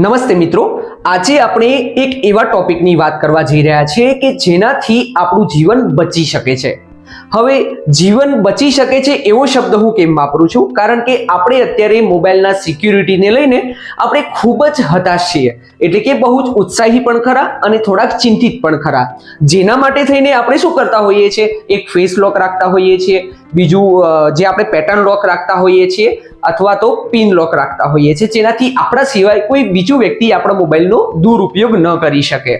નમસ્તે મિત્રો. આજે આપણે એક એવા ટોપિકની વાત કરવા જઈ રહ્યા છીએ કે જેનાથી આપણું જીવન બચી શકે છે. હવે જીવન બચી શકે છે એવો શબ્દ હું કેમ વાપરું છું? કારણ કે આપણે અત્યારે મોબાઈલના સિક્યુરિટીને લઈને આપણે ખૂબ જ હતાશ છીએ. એટલે કે બહુ જ ઉત્સાહી પણ ખરા અને થોડાક ચિંતિત પણ ખરા. જેના માટે થઈને આપણે શું કરતા હોઈએ છીએ? એક ફેસ લોક રાખતા હોઈએ છીએ. બીજું જે આપણે પેટર્ન લોક રાખતા હોઈએ છીએ અથવા તો પિન લોક રાખતા હોઈએ છીએ. જેનાથી આપણા સિવાય કોઈ બીજું વ્યક્તિ આપણા મોબાઈલનો દુરુપયોગ ન કરી શકે.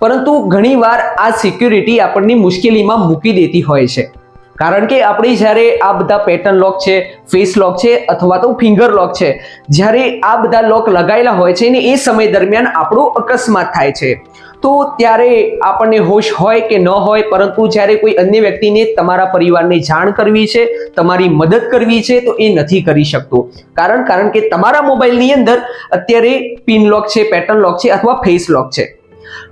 પરંતુ ઘણીવાર આ સિક્યુરિટી આપણને મુશ્કેલીમાં મૂકી દેતી હોય છે. કારણ કે આપણે જ્યારે આ બધા પેટર્ન લોક છે ફેસ લોક છે અથવા તો ફિંગર લોક છે, જ્યારે આ બધા લોક લગાવેલા હોય છે ને એ સમય દરમિયાન આપણો અકસ્માત થાય છે. તો ત્યારે આપણને હોશ હોય કે ન હોય, પરંતુ જ્યારે કોઈ અન્ય વ્યક્તિને તમારા પરિવારને જાણ કરવી છે, તમારી મદદ કરવી છે, તો એ નથી કરી શકતો. કારણ કારણ કે તમારા મોબાઈલની અંદર અત્યારે પિન લોક છે પેટર્ન લોક છે અથવા ફેસ લોક છે.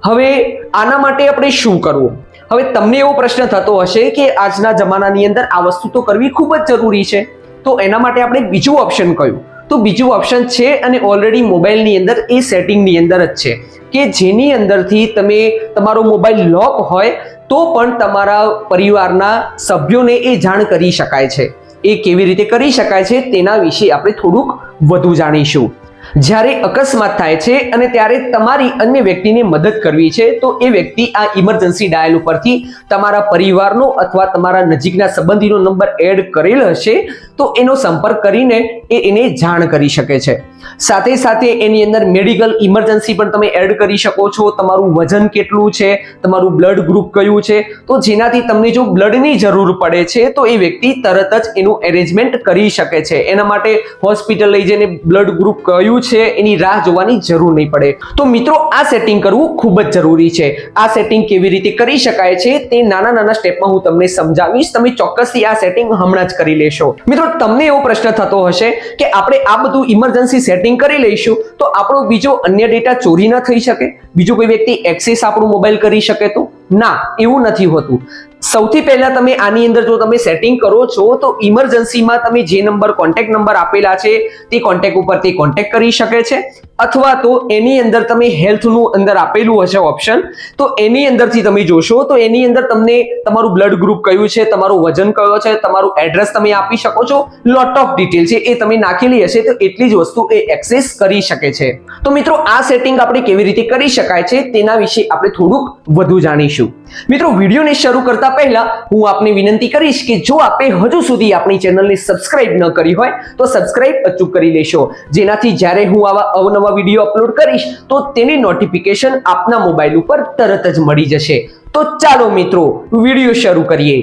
હવે આના માટે આપણે શું કરવું? હવે તમને એવો પ્રશ્ન થતો હશે કે આજના જમાનાની અંદર આ વસ્તુ તો કરવી ખૂબ જ જરૂરી છે. તો એના માટે આપણે બીજું ઓપ્શન કયું તો બીજું ઓપ્શન છે અને ઓલરેડી મોબાઈલની અંદર એ સેટિંગની અંદર જ છે કે જેની અંદરથી તમે તમારો મોબાઈલ લોક હોય તો પણ તમારા પરિવારના સભ્યોને એ જાણ કરી શકાય છે. એ કેવી રીતે કરી શકાય છે તેના વિશે આપણે થોડુંક વધુ જાણીશું. જ્યારે અકસ્માત થાય છે અને ત્યારે તમારી અન્ય વ્યક્તિને મદદ કરવી છે, તો એ વ્યક્તિ આ ઇમરજન્સી ડાયલ ઉપરથી તમારા પરિવારનો અથવા તમારા નજીકના સંબંધીનો નંબર એડ કરેલ હશે, તો એનો સંપર્ક કરીને એ એને જાણ કરી શકે છે. સાથે સાથે એની અંદર મેડિકલ ઇમરજન્સી પણ તમે એડ કરી શકો છો. તમારું વજન કેટલું છે? તમારું બ્લડ ગ્રુપ કયું છે? તો જેનાથી તમને જો બ્લડની જરૂર પડે છે, તો એ વ્યક્તિ તરત જ એનું એરેન્જમેન્ટ કરી શકે છે. એના માટે હોસ્પિટલ લઈ જઈને બ્લડ ગ્રુપ કયું છે, એની રાહ જોવાની જરૂર નહીં પડે. તો મિત્રો, આ સેટિંગ કરવું ખૂબ જ જરૂરી છે. આ સેટિંગ કેવી રીતે કરી શકાય છે, તે નાના નાના સ્ટેપમાં હું તમને સમજાવીશ. તમે ચોક્કસથી આ સેટિંગ હમણાં જ કરી લેશો. મિત્રો, તમને એવો પ્રશ્ન થતો હશે કે આપણે આ બધું ઇમરજન્સી સેટિંગ કરી લઈશું, તો આપણો બીજો અન્ય ડેટા ચોરી ન થઈ શકે. બીજો કોઈ વ્યક્તિ એક્સેસ આપણું મોબાઈલ કરી શકે તો? ના, એવું નથી હોતું. સૌથી પહેલા તમે આની અંદર જો તમે સેટિંગ કરો છો, તો ઇમરજન્સીમાં તમે જે નંબર કોન્ટેક્ટ નંબર આપેલા છે, તે કોન્ટેક્ટ ઉપરથી કોન્ટેક્ટ કરી શકે છે. અથવા તો એની અંદર તમે હેલ્થનું અંદર આપેલું હશે ઓપ્શન તો એની અંદરથી તમે જોશો, તો એની અંદર તમને તમારું બ્લડ ગ્રુપ કયું છે, તમારું વજન કયો છે, તમારું એડ્રેસ તમે આપી શકો છો લોટ ઓફ ડિટેલ છે, એ તમે નાખેલી હશે, તો એટલી જ વસ્તુ એ એક્સેસ કરી શકે છે. તો મિત્રો, આ સેટિંગ આપણે કેવી રીતે કરી શકાય છે, તેના વિશે આપણે થોડુંક વધુ જાણીશું. મિત્રો, વિડીયોને શરૂ કરતા પહેલા હું આપને વિનંતી કરીશ કે જો આપે હજુ સુધી આપણી ચેનલને સબસ્ક્રાઇબ ન કરી હોય, તો સબસ્ક્રાઇબ અચૂક કરી લેશો. જેનાથી જ્યારે હું આવા અવનવા વીડિયો અપલોડ કરીશ, તો તેની નોટિફિકેશન આપના મોબાઈલ ઉપર તરત જ મળી જશે. તો ચાલો મિત્રો, વીડિયો શરૂ કરીએ.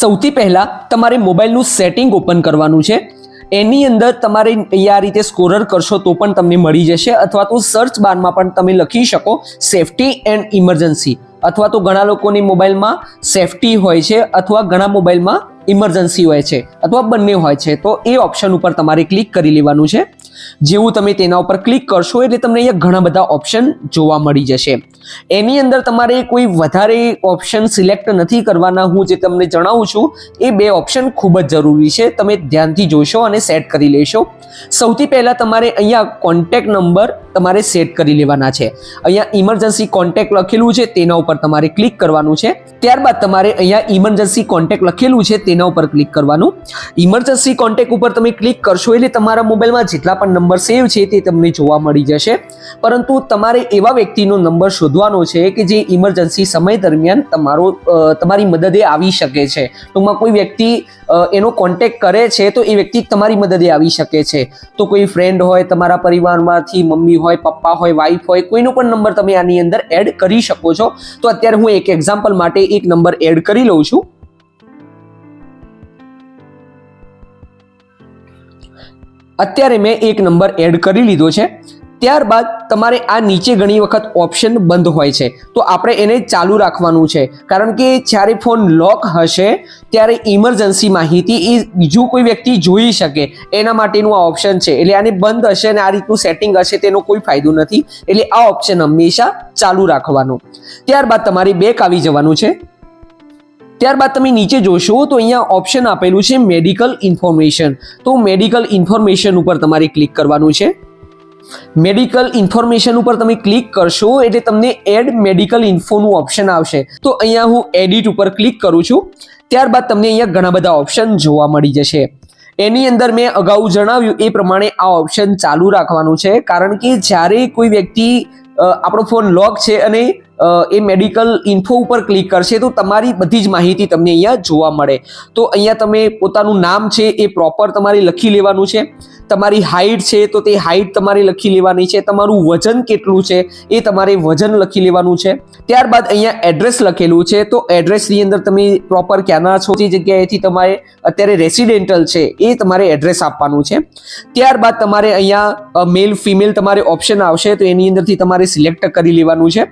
સૌથી પહેલા તમારે મોબાઈલનું સેટિંગ ઓપન કરવાનું છે. એની અંદર તમારે આ રીતે સ્કોરર કરશો તો પણ તમને મળી જશે અથવા તો સર્ચ બારમાં પણ તમે લખી શકો સેફટી એન્ડ ઇમરજન્સી અથવા તો ઘણા લોકોની મોબાઈલમાં સેફટી હોય છે અથવા ઘણા મોબાઈલમાં ઇમરજન્સી હોય છે અથવા બંને હોય છે. તો એ ઓપ્શન ઉપર તમારે ક્લિક કરી લેવાનું છે. જેવું તમે તેના ઉપર ક્લિક કરશો એટલે તમને અહીંયા ઘણા બધા ઓપ્શન જોવા મળી જશે. એની અંદર તમારે કોઈ વધારે ઓપ્શન સિલેક્ટ નથી કરવાના હું જે તમને જણાવું છું, એ બે ઓપ્શન ખૂબ જ જરૂરી છે. તમે ધ્યાનથી જોશો અને સેટ કરી લેશો. સૌથી પહેલાં તમારે અહીંયા કોન્ટેક્ટ નંબર તમારે સેટ કરી લેવાના છે. અહીંયા ઇમરજન્સી કોન્ટેક્ટ લખેલું છે, તેના ઉપર તમારે ક્લિક કરવાનું છે. ત્યારબાદ તમારે અહીંયા ઇમરજન્સી કોન્ટેક્ટ લખેલું છે, તેના ઉપર ક્લિક કરવાનું. ઇમરજન્સી કોન્ટેક્ટ ઉપર તમે ક્લિક કરશો એટલે તમારા મોબાઈલમાં જેટલા પણ નંબર સેવ છે તે તમને જોવા મળી જશે. પરંતુ તમારે એવા વ્યક્તિનો નંબર શોધવાનો છે કે જે ઇમરજન્સી સમય દરમિયાન તમારો તમારી મદદે આવી શકે છે. ટૂંકમાં કોઈ વ્યક્તિ એનો કોન્ટેક્ટ કરે છે તો એ વ્યક્તિ તમારી મદદે આવી શકે છે. તો કોઈ ફ્રેન્ડ હોય, તમારા પરિવારમાંથી મમ્મી હોય, પપ્પા હોય વાઈફ હોય, કોઈનો પણ નંબર તમે આની અંદર એડ કરી શકો છો. તો અત્યારે હું એક એક્ઝામ્પલ માટે એક નંબર એડ કરી લઉં છું. અત્યારે મેં એક નંબર એડ કરી લીધો છે. ત્યારબાદ તમારે આ નીચે ઘણી વખત ઓપ્શન બંધ હોય છે. તો આપણે એને ચાલુ રાખવાનું છે. કારણ કે જ્યારે ફોન લોક હશે, ત્યારે ઇમરજન્સી માહિતી એ બીજું કોઈ વ્યક્તિ જોઈ શકે. એના માટેનું આ ઓપ્શન છે. એટલે આને બંધ હશે અને આ રીતનું સેટિંગ હશે, તેનો કોઈ ફાયદો નથી. એટલે આ ઓપ્શન હંમેશા ચાલુ રાખવાનું. ત્યારબાદ તમારે બેક આવી જવાનું છે. ત્યારબાદ તમે નીચે જોશો, તો અહીંયા ઓપ્શન આપેલું છે મેડિકલ ઇન્ફોર્મેશન તો મેડિકલ ઇન્ફોર્મેશન ઉપર તમારે ક્લિક કરવાનું છે. મેડિકલ ઇન્ફોર્મેશન ઉપર તમે ક્લિક કરશો એટલે તમને એડ મેડિકલ ઇન્ફોનું ઓપ્શન આવશે. તો અહીંયા હું એડિટ ઉપર ક્લિક કરું છું. ત્યારબાદ તમને અહીંયા ઘણા બધા ઓપ્શન જોવા મળી જશે. એની અંદર મેં અગાઉ જણાવ્યું એ પ્રમાણે આ ઓપ્શન ચાલુ રાખવાનું છે. કારણ કે જ્યારે કોઈ વ્યક્તિ આપણો ફોન લોક છે અને એ મેડિકલ ઇન્ફો ઉપર ક્લિક કરશે તો તમારી બધી જ માહિતી તમને અહીંયા જોવા મળે. તો અહીંયા તમે પોતાનું નામ છે એ પ્રોપર તમારે લખી લેવાનું છે. તમારી હાઈટ છે તો તે હાઈટ તમારે લખી લેવાની છે. તમારું વજન કેટલું છે એ તમારે વજન લખી લેવાનું છે. ત્યારબાદ અહીંયા એડ્રેસ લખેલું છે. તો એડ્રેસની અંદર તમે પ્રોપર ક્યાંના છો જે જગ્યાએથી તમારે અત્યારે રેસિડેન્ટલ છે એ તમારે એડ્રેસ આપવાનું છે. ત્યારબાદ તમારે અહીંયા મેલ ફિમેલ તમારે ઓપ્શન આવશે તો એની અંદરથી તમારે સિલેક્ટ કરી લેવાનું છે.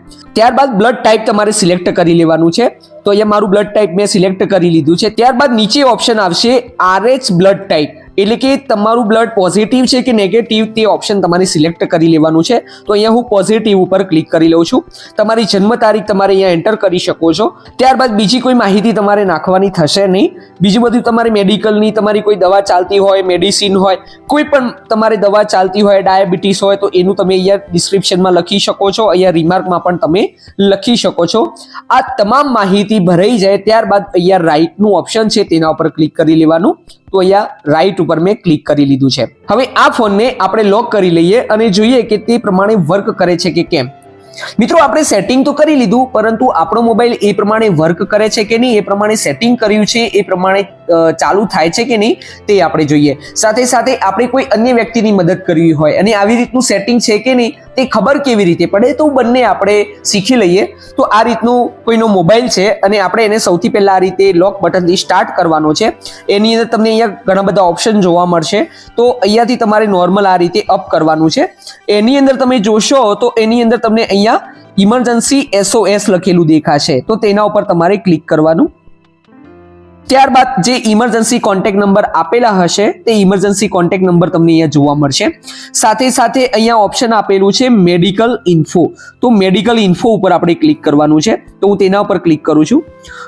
ત્યારબાદ બ્લડ ટાઈપ તમારે સિલેક્ટ કરી લેવાનું છે. તો અહીંયા મારું બ્લડ ટાઈપ મેં સિલેક્ટ કરી લીધું છે. ત્યારબાદ નીચે ઓપ્શન આવશે આરએચ બ્લડ ટાઈપ એટલે કે તમારું બ્લડ પોઝિટિવ છે કે નેગેટિવ તે ઓપ્શન તમારે સિલેક્ટ કરી લેવાનું છે. તો અહીંયા હું પોઝિટિવ ઉપર ક્લિક કરી લઉં છું. તમારી જન્મ તારીખ તમારે અહીંયા એન્ટર કરી શકો છો. ત્યારબાદ બીજી કોઈ માહિતી તમારે નાખવાની થશે નહીં. બીજું બધું તમારે મેડિકલની તમારી કોઈ દવા ચાલતી હોય મેડિસિન હોય, કોઈ પણ તમારે દવા ચાલતી હોય ડાયાબિટીસ હોય, તો એનું તમે અહીંયા ડિસ્ક્રિપ્શનમાં લખી શકો છો. અહીંયા રિમાર્કમાં પણ તમે લખી શકો છો. આ તમામ માહિતી ભરાઈ જાય ત્યારબાદ અહીંયા રાઇટનું ઓપ્શન છે તેના ઉપર ક્લિક કરી લેવાનું. તો અહીંયા રાઈટ ઉપર મેં ક્લિક કરી લીધું છે. હવે આ ફોનને આપણે લોક કરી લઈએ અને જોઈએ કે તે પ્રમાણે વર્ક કરે છે કે કેમ. મિત્રો, આપણે સેટિંગ તો કરી લીધું, પરંતુ આપણો મોબાઈલ એ પ્રમાણે વર્ક કરે છે કે નહીં? એ પ્રમાણે સેટિંગ કર્યું છે, એ પ્રમાણે ચાલુ થાય છે કે નહીં તે આપણે જોઈએ. સાથે સાથે આપણે કોઈ અન્ય વ્યક્તિની મદદ કરવી હોય અને આવી રીતનું સેટિંગ છે કે નહીં તે ખબર કેવી રીતે પડે તો બંને આપણે શીખી લઈએ. તો આ રીતનું કોઈનો મોબાઈલ છે અને આપણે એને સૌથી પહેલા આ રીતે લોક બટનથી સ્ટાર્ટ કરવાનો છે. એની અંદર તમને અહીંયા ઘણા બધા ઓપ્શન જોવા મળશે. તો અહીંયાથી તમારે નોર્મલ આ રીતે અપ કરવાનું છે. એની અંદર તમે જોશો તો એની અંદર તમને અહીંયા ઇમરજન્સી એસઓએસ લખેલું દેખાશે. તો તેના ઉપર તમારે ક્લિક કરવાનું. ત્યારબાદ જે ઇમરજન્સી કોન્ટેક્ટ નંબર આપેલા હશે, તે ઇમરજન્સી કોન્ટેક્ટ નંબર તમને અહીંયા જોવા મળશે. સાથે સાથે અહીંયા ઓપ્શન આપેલું છે મેડિકલ ઇન્ફો તો મેડિકલ ઇન્ફો ઉપર આપણે ક્લિક કરવાનું છે. તો હું તેના ઉપર ક્લિક કરું છું.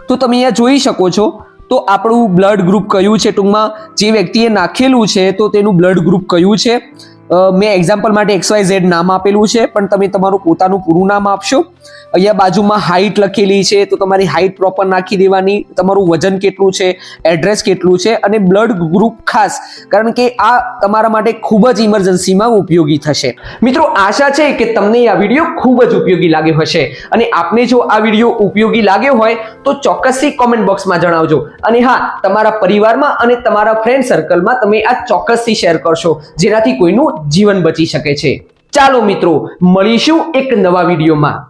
તો તમે અહીંયા જોઈ શકો છો, તો આપણું બ્લડ ગ્રુપ કયું છે ટૂંકમાં? જે વ્યક્તિએ નાખેલું છે, તો તેનું બ્લડ ગ્રુપ કયું છે? મેં એક્ઝામ્પલ માટે એક્સ વાય ઝેડ નામ આપેલું છે, પણ તમે તમારું પોતાનું પૂરું નામ આપશો. અહીંયા બાજુમાં હાઈટ લખેલી છે, તો તમારી હાઈટ પ્રોપર નાખી દેવાની. તમારું વજન કેટલું છે એડ્રેસ કેટલું છે, અને બ્લડ ગ્રુપ ખાસ. કારણ કે આ તમારા માટે ખૂબ જ ઇમરજન્સીમાં ઉપયોગી થશે. મિત્રો, આશા છે કે તમને આ વીડિયો ખૂબ જ ઉપયોગી લાગ્યો હશે. અને આપને જો આ વીડિયો ઉપયોગી લાગ્યો હોય, તો ચોક્કસથી કોમેન્ટ બોક્સમાં જણાવજો. અને હા, તમારા પરિવારમાં અને તમારા ફ્રેન્ડ સર્કલમાં તમે આ ચોક્કસથી શેર કરશો. જેનાથી કોઈનું જીવન બચી શકે છે. ચાલો મિત્રો મળીશું એક નવા વિડીયોમાં.